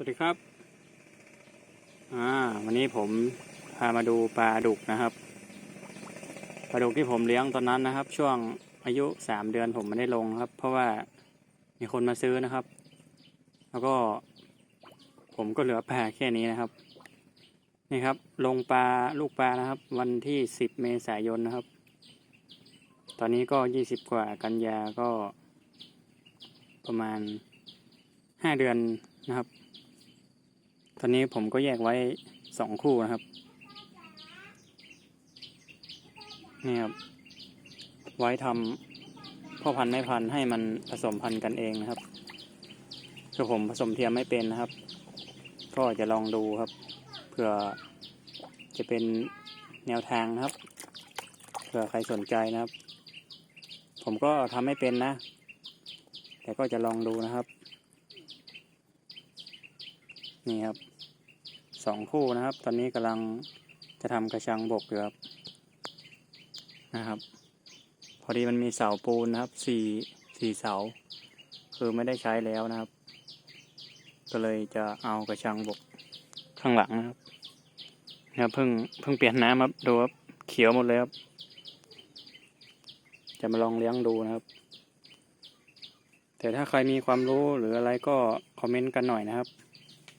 สวัสดีครับ อ่า วันนี้ผมพามาดูปลาดุกนะครับ ปลาดุกที่ผมเลี้ยงตอนนั้นนะครับ ช่วงอายุสามเดือนผมไม่ได้ลงครับ เพราะว่ามีคนมาซื้อนะครับ แล้วก็ ผมก็เหลือปลาแค่นี้นะครับ นี่ครับ ลงปลาลูกปลานะครับ วันที่สิบเมษายนนะครับ ตอนนี้ก็ยี่สิบกว่ากันยาก็ ประมาณห้าเดือนนะครับ ตอนนี้ผมก็แยกไว้สองคู่นะครับ นี่ครับ ไว้ทำพ่อพันธุ์แม่พันธุ์ให้มันผสมพันธุ์กันเองนะครับคือผมผสมเทียมไม่เป็นนะครับ ก็จะลองดูครับ เผื่อจะเป็นแนวทางนะครับ เผื่อใครสนใจนะครับ ผมก็ทำไม่เป็นนะ แต่ก็จะลองดูนะครับ นี่ครับสองคู่นะครับ ตอนนี้กำลังจะทำกระชังบกอยู่ครับนะครับ พอดีมันมีเสาปูนนะครับสี่สี่เสา คือไม่ได้ใช้แล้วนะครับ ก็เลยจะเอากระชังบกข้างหลังนะครับนะครับเพิ่งเพิ่งเปลี่ยนน้ำครับดูครับเขียวหมดเลยครับ จะมาลองเลี้ยงดูนะครับ แต่ถ้าใครมีความรู้หรืออะไรก็คอมเมนต์กันหน่อยนะครับ